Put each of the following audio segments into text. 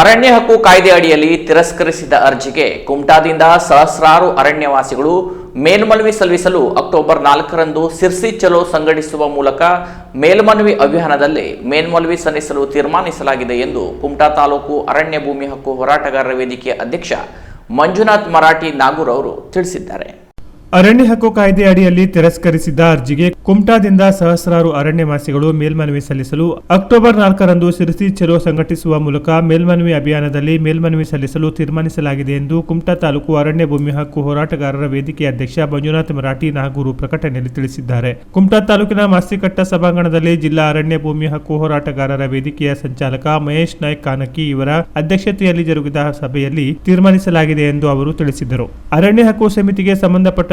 ಅರಣ್ಯ ಹಕ್ಕು ಕಾಯ್ದೆ ಅಡಿಯಲ್ಲಿ ತಿರಸ್ಕರಿಸಿದ ಅರ್ಜಿಗೆ ಕುಮಟಾದಿಂದ ಸಹಸ್ರಾರು ಅರಣ್ಯವಾಸಿಗಳು ಮೇಲ್ಮನವಿ ಸಲ್ಲಿಸಲು ಅಕ್ಟೋಬರ್ ನಾಲ್ಕರಂದು ಸಿರ್ಸಿ ಚಲೋ ಸಂಘಟಿಸುವ ಮೂಲಕ ಮೇಲ್ಮನವಿ ಅಭಿಯಾನದಲ್ಲಿ ಮೇಲ್ಮನವಿ ಸಲ್ಲಿಸಲು ತೀರ್ಮಾನಿಸಲಾಗಿದೆ ಎಂದು ಕುಮಟಾ ತಾಲೂಕು ಅರಣ್ಯ ಭೂಮಿ ಹಕ್ಕು ಹೋರಾಟಗಾರರ ವೇದಿಕೆ ಅಧ್ಯಕ್ಷ ಮಂಜುನಾಥ್ ಮರಾಠಿ ನಾಗೂರ್ ಅವರು ತಿಳಿಸಿದ್ದಾರೆ. ಅರಣ್ಯ ಹಕ್ಕು ಕಾಯ್ದೆ ಅಡಿಯಲ್ಲಿ ತಿರಸ್ಕರಿಸಿದ್ದ ಅರ್ಜಿಗೆ ಕುಮಟಾದಿಂದ ಸಹಸ್ರಾರು ಅರಣ್ಯವಾಸಿಗಳು ಮೇಲ್ಮನವಿ ಸಲ್ಲಿಸಲು ಅಕ್ಟೋಬರ್ ನಾಲ್ಕರಂದು ಸಿರಿಸಿ ಚೆಲೋ ಸಂಘಟಿಸುವ ಮೂಲಕ ಮೇಲ್ಮನವಿ ಅಭಿಯಾನದಲ್ಲಿ ಮೇಲ್ಮನವಿ ಸಲ್ಲಿಸಲು ತೀರ್ಮಾನಿಸಲಾಗಿದೆ ಎಂದು ಕುಮಟಾ ತಾಲೂಕು ಅರಣ್ಯ ಭೂಮಿ ಹಕ್ಕು ಹೋರಾಟಗಾರರ ವೇದಿಕೆ ಅಧ್ಯಕ್ಷ ಮಂಜುನಾಥ್ ಮರಾಠಿ ನಾಗೂರು ಪ್ರಕಟಣೆಯಲ್ಲಿ ತಿಳಿಸಿದ್ದಾರೆ. ಕುಮಟಾ ತಾಲೂಕಿನ ಮಾಸ್ತಿಕಟ್ಟ ಸಭಾಂಗಣದಲ್ಲಿ ಜಿಲ್ಲಾ ಅರಣ್ಯ ಭೂಮಿ ಹಕ್ಕು ಹೋರಾಟಗಾರರ ವೇದಿಕೆಯ ಸಂಚಾಲಕ ಮಹೇಶ್ ನಾಯ್ಕ್ ಕಾನಕಿ ಇವರ ಅಧ್ಯಕ್ಷತೆಯಲ್ಲಿ ಜರುಗಿದ ಸಭೆಯಲ್ಲಿ ತೀರ್ಮಾನಿಸಲಾಗಿದೆ ಎಂದು ಅವರು ತಿಳಿಸಿದರು. ಅರಣ್ಯ ಹಕ್ಕು ಸಮಿತಿಗೆ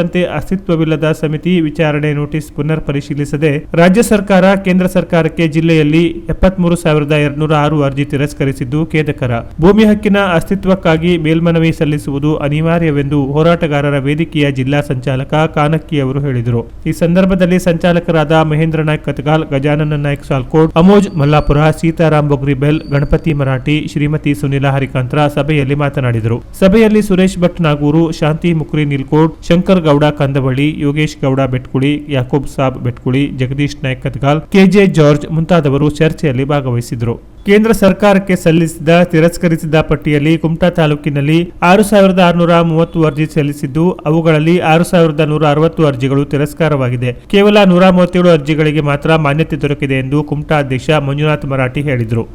ಸಂಬಂಧಪಟ್ಟಂತೆ ಅಸ್ತಿತ್ವವಿಲ್ಲದ ಸಮಿತಿ ವಿಚಾರಣೆ ನೋಟಿಸ್ ಪುನರ್ ಪರಿಶೀಲಿಸದೆ ರಾಜ್ಯ ಸರ್ಕಾರ, ಕೇಂದ್ರ ಸರ್ಕಾರಕ್ಕೆ ಜಿಲ್ಲೆಯಲ್ಲಿ ಎಪ್ಪತ್ಮೂರು ಸಾವಿರದ ಎರಡ್ನೂರ ಆರು ಅರ್ಜಿ ತಿರಸ್ಕರಿಸಿದ್ದು ಖೇದಕರ. ಭೂಮಿ ಹಕ್ಕಿನ ಅಸ್ತಿತ್ವಕ್ಕಾಗಿ ಮೇಲ್ಮನವಿ ಸಲ್ಲಿಸುವುದು ಅನಿವಾರ್ಯವೆಂದು ಹೋರಾಟಗಾರರ ವೇದಿಕೆಯ ಜಿಲ್ಲಾ ಸಂಚಾಲಕ ಕಾನಕ್ಕಿ ಅವರು ಹೇಳಿದರು. ಈ ಸಂದರ್ಭದಲ್ಲಿ ಸಂಚಾಲಕರಾದ ಮಹೇಂದ್ರ ನಾಯ್ಕ ಕತ್ಗಾಲ್ ಗಜಾನನ ನಾಯ್ಕ ಸಾಲ್ಕೋಡ್, ಅಮೋಜ್ ಮಲ್ಲಾಪುರ ಸೀತಾರಾಮ್ ಬೊಗ್ರಿಬೆಲ್, ಗಣಪತಿ ಮರಾಠಿ, ಶ್ರೀಮತಿ ಸುನಿಲಾ ಹರಿಕಾಂತ್ರ ಸಭೆಯಲ್ಲಿ ಮಾತನಾಡಿದರು. ಸಭೆಯಲ್ಲಿ Suresh Bhat Nagur, Shanti Mukri Nilkot Shankar Gowda Kandavalli Yogesh Gowda Betkuli, Yakub Sab Betkuli, Jagadish Naik Katgal K J George ಮುಂತಾದವರು ಚರ್ಚೆಯಲ್ಲಿ ಭಾಗವಹಿಸಿದರು. ಕೇಂದ್ರ ಸರ್ಕಾರಕ್ಕೆ ಸಲ್ಲಿಸಿದ, ತಿರಸ್ಕರಿಸಿದ ಪಟ್ಟಿಯಲ್ಲಿ ಕುಮಟಾ ತಾಲೂಕಿನಲ್ಲಿ ಆರು ಸಾವಿರದ ಆರುನೂರ ಮೂವತ್ತು ಅರ್ಜಿ ಸಲ್ಲಿಸಿದ್ದು, ಅವುಗಳಲ್ಲಿ ಆರು ಸಾವಿರದ ನೂರ ಅರವತ್ತು ಅರ್ಜಿಗಳು ತಿರಸ್ಕಾರವಾಗಿದೆ. ಕೇವಲ ನೂರ ಮೂವತ್ತೇಳು ಅರ್ಜಿಗಳಿಗೆ ಮಾತ್ರ ಮಾನ್ಯತೆ ದೊರಕಿದೆ ಎಂದು ಕುಮಟಾ ಅಧ್ಯಕ್ಷ ಮಂಜುನಾಥ್ ಮರಾಠಿ ಹೇಳಿದರು.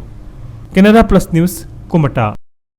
Canara plus news, Kumta.